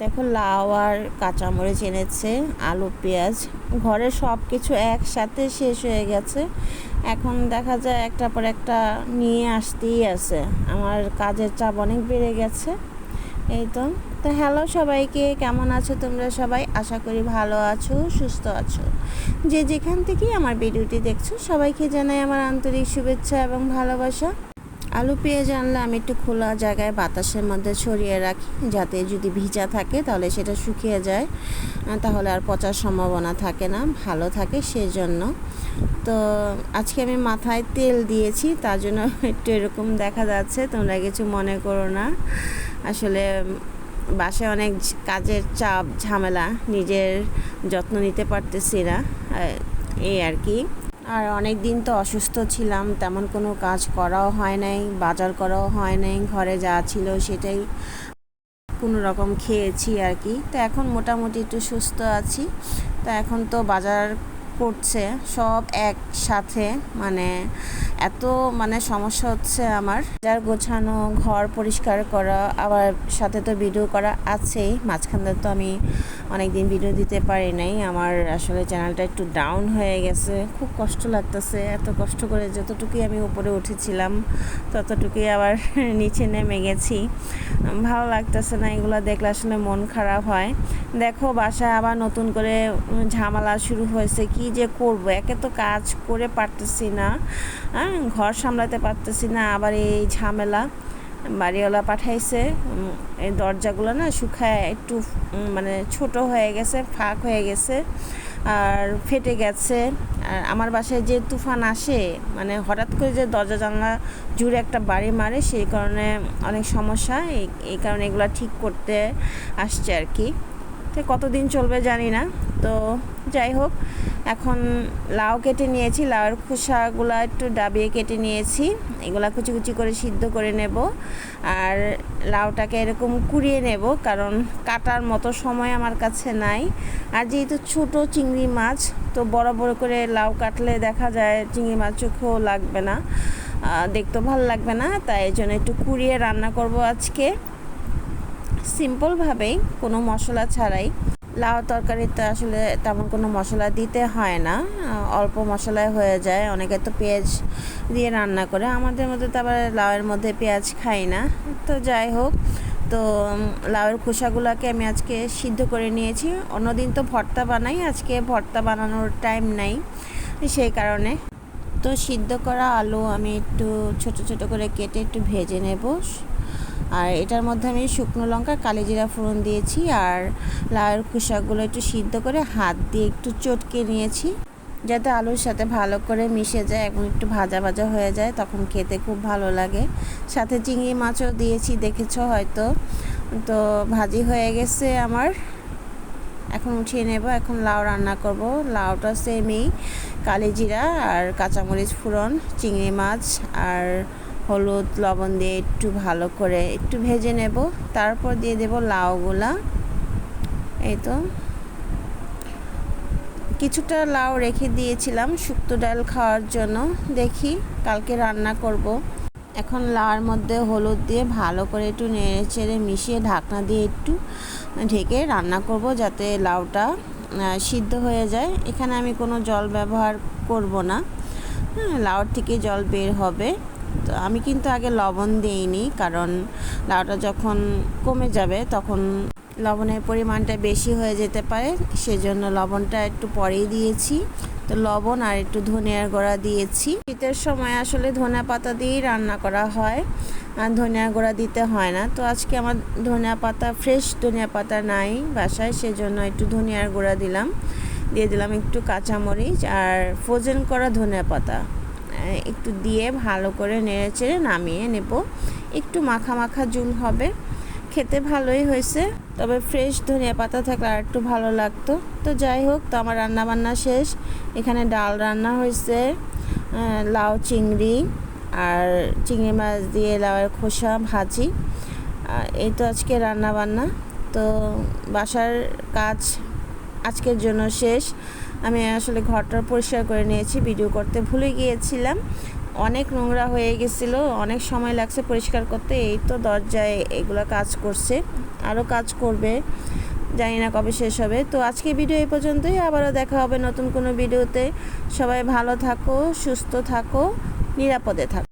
দেখো লাউ আর কাঁচামরিচ এনেছে, আলু, পেঁয়াজ। ঘরে সব কিছু একসাথে শেষ হয়ে গেছে। এখন দেখা যায় একটা পর একটা নিয়ে আসতেই আছে। আমার কাজের চাপ অনেক বেড়ে গেছে। এই তো। তো হ্যালো সবাইকে, কেমন আছো তোমরা সবাই? আশা করি ভালো আছো, সুস্থ আছো। যে যেখান থেকেই আমার ভিডিওটি দেখছ, সবাইকে জানাই আমার আন্তরিক শুভেচ্ছা এবং ভালোবাসা। আলু, পেঁয়াজ আনলে আমি একটু খোলা জায়গায় বাতাসের মধ্যে ছড়িয়ে রাখি। যাতে যদি ভিজা থাকে তাহলে সেটা শুকিয়ে যায়। তাহলে আর পচার সম্ভাবনা থাকে না, ভালো থাকে সেজন্য। তো আজকে আমি মাথায় তেল দিয়েছি, তার জন্য একটু এরকম দেখা যাচ্ছে, তোমরা কিছু মনে করো না। আসলে বাসায় অনেক কাজের চাপ, ঝামেলা, নিজের যত্ন নিতে পারতেছি না এই আর কি। আর অনেক দিন তো অসুস্থ ছিলাম, তেমন কোনো কাজ করাও হয় নাই, বাজার করাও হয় নাই, ঘরে যা ছিল সেটাই কোনো রকম খেয়েছি আর কি। তো এখন মোটামুটি একটু সুস্থ আছি। তো এখন তো বাজার করছে, সব একসাথে মানে এত মানে সমস্যা হচ্ছে আমার। যার গোছানো, ঘর পরিষ্কার করা, আবার সাথে তো ভিডিও করা আছেই মাঝখানটা তো আমি অনেক দিন ভিডিও দিতে পারি নাই। আমার আসলে চ্যানেলটা একটু ডাউন হয়ে গেছে। খুব কষ্ট লাগতেছে, এত কষ্ট করে যতটুকুই আমি উপরে উঠেছিলাম, ততটুকুই আবার নিচে নেমে গেছি। ভালো লাগতেছে না এগুলো দেখলে আসলে মন খারাপ হয়। দেখো, বাসায় আবার নতুন করে ঝামেলা শুরু হয়েছে। কি যে করব? একে তো কাজ করে পারতেছি না। হ্যাঁ ঘর সামলাতে পারতেছি না। আবার এই ঝামেলা। বাড়িওয়ালা পাঠাইছে এই দরজাগুলো না শুকায় একটু মানে ছোট হয়ে গেছে, ফাঁক হয়ে গেছে, আর ফেটে গেছে। আর আমার বাসায় যে তুফান আসে মানে হঠাৎ করে যে দরজা জানলা জুড়ে একটা বাড়ি মারে, সেই কারণে অনেক সমস্যা। এই কারণে এগুলো ঠিক করতে আসছে আর কি। তো কতদিন চলবে জানি না। তো যাই হোক, এখন লাউ কেটে নিয়েছি। লাউয়ের খোসাগুলো একটু ডাবিয়ে কেটে নিয়েছি। এগুলা কুচি কুচি করে সিদ্ধ করে নেব। আর লাউটাকে এরকম কুড়িয়ে নেব, কারণ কাটার মতো সময় আমার কাছে নাই। আর যেহেতু ছোট চিংড়ি মাছ, তো বড় বড় করে লাউ কাটলে দেখা যায় চিংড়ি মাছ চোখেও লাগবে না দেখতেও ভালো লাগবে না। তাই জন্য একটু কুড়িয়ে রান্না করব আজকে। সিম্পলভাবেই কোনো মশলা ছাড়াই, লাউ তরকারিতে আসলে তেমন কোনো মশলা দিতে হয় না। অল্প মশলায় হয়ে যায়, অনেকে তো পেঁয়াজ দিয়ে রান্না করে। আমাদের মধ্যে তো আবার লাউয়ের মধ্যে পেঁয়াজ খাই না। তো যাই হোক, তো লাউয়ের খোসাগুলোকে আমি আজকে সিদ্ধ করে নিয়েছি। অন্যদিন তো ভর্তা বানাই, আজকে ভর্তা বানানোর টাইম নাই সেই কারণে। তো সিদ্ধ করা আলু আমি একটু ছোট ছোট করে কেটে একটু ভেজে নেব। আর এটার মধ্যে আমি শুকনো লঙ্কা কালিজিরা ফোড়ন দিয়েছি আর লাউয়ের খোসাগুলো একটু সিদ্ধ করে হাত দিয়ে একটু চটকে নিয়েছি যাতে আলুর সাথে ভালো করে মিশে যায় এবং একটু ভাজা ভাজা হয়ে যায়, তখন খেতে খুব ভালো লাগে। সাথে চিংড়ি মাছও দিয়েছি, দেখেছ হয়তো। তো ভাজি হয়ে গেছে আমার। এখন উঠিয়ে নেব, এখন লাউ রান্না করব। লাউটা সেমই কালিজিরা আর কাঁচামরিচ ফোড়ন, চিংড়ি মাছ আর হলুদ লবণ দিয়ে একটু ভালো করে একটু ভেজে নেব। তারপর দিয়ে দেব লাউগুলা এই তো। কিছুটা লাউ রেখে দিয়েছিলাম শুক্তো ডাল খাওয়ার জন্য। দেখি কালকে রান্না করব। এখন লাউর মধ্যে হলুদ দিয়ে ভালো করে একটু নেড়ে চেড়ে মিশিয়ে ঢাকনা দিয়ে একটু ঢেকে রান্না করব যাতে লাউটা সিদ্ধ হয়ে যায়। এখানে আমি কোনো জল ব্যবহার করব না। হ্যাঁ লাউর থেকে জল বের হবে। তো আমি কিন্তু আগে লবণ দিইনি, কারণ লাউটা যখন কমে যাবে তখন লবণের পরিমাণটা বেশি হয়ে যেতে পারে, সেজন্য লবণটা একটু পরেই দিয়েছি। তো লবণ আর একটু ধনিয়ার গুঁড়া দিয়েছি। শীতের সময় আসলে ধনিয়া পাতা দিয়েই রান্না করা হয়, আর ধনিয়া গুঁড়া দিতে হয় না। তো আজকে আমার ধনিয়া পাতা, ফ্রেশ ধনিয়া পাতা নাই বাসায়, সেজন্য একটু ধনিয়ার গুঁড়া দিলাম। দিয়ে দিলাম একটু কাঁচামরিচ আর ফ্রোজেন করা ধনিয়া পাতা। একটু দিয়ে ভালো করে নেড়ে চেড়ে নামিয়ে নেব। একটু মাখা মাখা জুল হবে। খেতে ভালোই হয়েছে। তবে ফ্রেশ ধনিয়া পাতা থাকলে আর একটু ভালো লাগতো। তো যাই হোক, তো আমার রান্না বান্না শেষ। এখানে ডাল রান্না হয়েছে লাউ চিংড়ি আর চিংড়ি মাছ দিয়ে লাউয়ের খোসা ভাজি। এই তো আজকে রান্না বান্না তো বাসার কাজ আজকের জন্য শেষ। আমি আসলে ঘরটা পরিষ্কার করে নিয়েছি, ভিডিও করতে ভুলে গিয়েছিলাম। অনেক নোংরা হয়ে গেছিল, অনেক সময় লাগছে পরিষ্কার করতে, এই তো দরজায় এগুলো কাজ করছে আরও কাজ করবে, জানি না কবে শেষ হবে। তো আজকে ভিডিও এই পর্যন্তই, আবারও দেখা হবে নতুন কোনো ভিডিওতে। সবাই ভালো থাকো, সুস্থ থাকো, নিরাপদে থাকো।